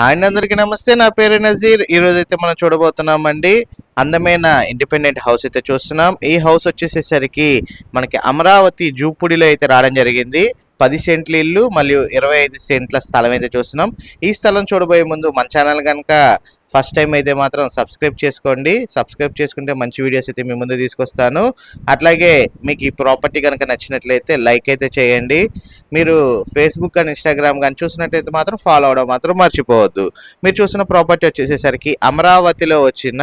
Hi అందరికీ నమస్తే నా పేరు నజీర్. ఈ రోజు అయితే మనం చూడబోతున్నామండి అందమైన ఇండిపెండెంట్ హౌస్ అయితే చూస్తున్నాం. ఈ హౌస్ వచ్చేసేసరికి మనకి అమరావతి జూపుడిలో అయితే రావడం జరిగింది. పది సెంట్ల ఇల్లు మరియు ఇరవై ఐదు సెంట్ల స్థలం అయితే చూస్తున్నాం. ఈ స్థలం చూడబోయే ముందు మన ఛానల్ కనుక ఫస్ట్ టైం అయితే మాత్రం సబ్స్క్రైబ్ చేసుకోండి. సబ్స్క్రైబ్ చేసుకుంటే మంచి వీడియోస్ అయితే మీ ముందు తీసుకొస్తాను. అట్లాగే మీకు ఈ ప్రాపర్టీ కనుక నచ్చినట్లయితే లైక్ అయితే చేయండి. మీరు ఫేస్బుక్ కానీ ఇన్స్టాగ్రామ్ కానీ చూసినట్లయితే మాత్రం ఫాలో అవడం మాత్రం మర్చిపోవద్దు. మీరు చూసిన ప్రాపర్టీ వచ్చేసేసరికి అమరావతిలో వచ్చిన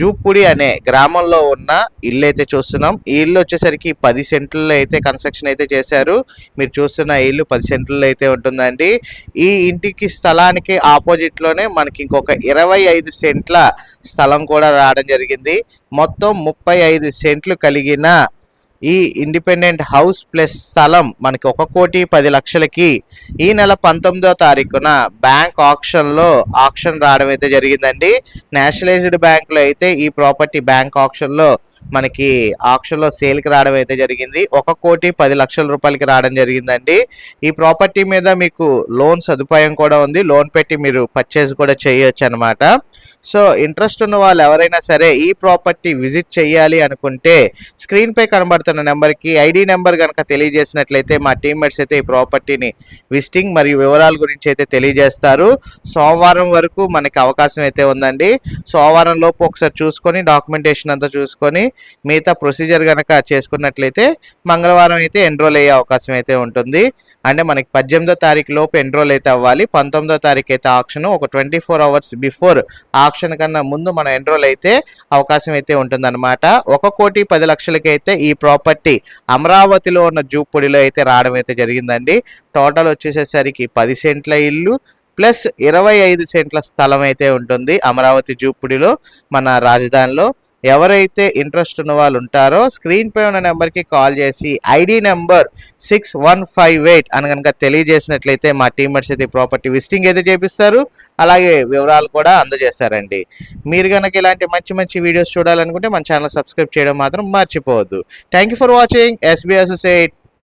జూపుడి అనే గ్రామంలో ఉన్న ఇల్లు అయితే చూస్తున్నాం. ఈ ఇల్లు వచ్చేసరికి పది సెంట్లలో అయితే కన్స్ట్రక్షన్ అయితే చేశారు. మీరు చూస్తున్న ఇల్లు పది సెంట్లలో అయితే ఉంటుందండి. ఈ ఇంటికి స్థలానికి ఆపోజిట్లోనే మనకి ఇంకొక ఇరవై ఐదు సెంట్ల స్థలం కూడా రావడం జరిగింది. మొత్తం ముప్పై ఐదు సెంట్లు కలిగిన ఈ ఇండిపెండెంట్ హౌస్ ప్లస్ స్థలం మనకి ఒక కోటి పది లక్షలకి ఈ నెల పంతొమ్మిదో తారీఖున బ్యాంక్ ఆప్షన్లో ఆప్షన్ రావడం అయితే జరిగిందండి. నేషనలైజ్డ్ బ్యాంక్లో అయితే ఈ ప్రాపర్టీ బ్యాంక్ ఆప్షన్లో మనకి ఆప్షన్లో సేల్కి రావడం అయితే జరిగింది. ఒక కోటి పది లక్షల రూపాయలకి రావడం జరిగిందండి. ఈ ప్రాపర్టీ మీద మీకు లోన్ సదుపాయం కూడా ఉంది. లోన్ పెట్టి మీరు పర్చేస్ కూడా చేయొచ్చు అనమాట సో ఇంట్రెస్ట్ ఉన్న వాళ్ళు ఎవరైనా సరే ఈ ప్రాపర్టీ విజిట్ చేయాలి అనుకుంటే స్క్రీన్పై కనబడుతుంది కనబడుతున్న నెంబర్కి ఐడి నెంబర్ కనుక తెలియజేసినట్లయితే మా టీమ్మేట్స్ అయితే ఈ ప్రాపర్టీని విజిటింగ్ మరియు వివరాల గురించి అయితే తెలియజేస్తారు. సోమవారం వరకు మనకి అవకాశం అయితే ఉందండి. సోమవారం లోపు ఒకసారి చూసుకొని డాక్యుమెంటేషన్ అంతా చూసుకొని మిగతా ప్రొసీజర్ కనుక చేసుకున్నట్లయితే మంగళవారం అయితే ఎన్రోల్ అయ్యే అవకాశం అయితే ఉంటుంది. అంటే మనకి పద్దెనిమిదో తారీఖు లోపు ఎన్రోల్ అయితే అవ్వాలి. పంతొమ్మిదో తారీఖు అయితే ఆప్షన్ ఒక twenty four hours before option కన్నా ముందు మనం ఎన్రోల్ అయితే అవకాశం అయితే ఉంటుందన్నమాట. ఒక కోటి పది లక్షలకి అయితే ఈ ప్రాపర్టీ అమరావతిలో ఉన్న జూపుడిలో అయితే రావడం అయితే జరిగిందండి. టోటల్ వచ్చేసేసరికి పది సెంట్ల ఇల్లు ప్లస్ ఇరవై ఐదు సెంట్ల స్థలం అయితే ఉంటుంది అమరావతి జూపుడిలో మన రాజధానిలో. ఎవరైతే ఇంట్రెస్ట్ ఉన్న వాళ్ళు ఉంటారో స్క్రీన్ పై ఉన్న నెంబర్కి కాల్ చేసి ID number six one five eight అని కనుక తెలియజేసినట్లయితే మా టీమర్స్ అయితే ప్రాపర్టీ విజిటింగ్ అయితే చేపిస్తారు. అలాగే వివరాలు కూడా అందజేస్తారండి. మీరు కనుక ఇలాంటి మంచి మంచి వీడియోస్ చూడాలనుకుంటే మన ఛానల్ సబ్స్క్రైబ్ చేయడం మాత్రం మర్చిపోవద్దు. Thank you for watching. SB associate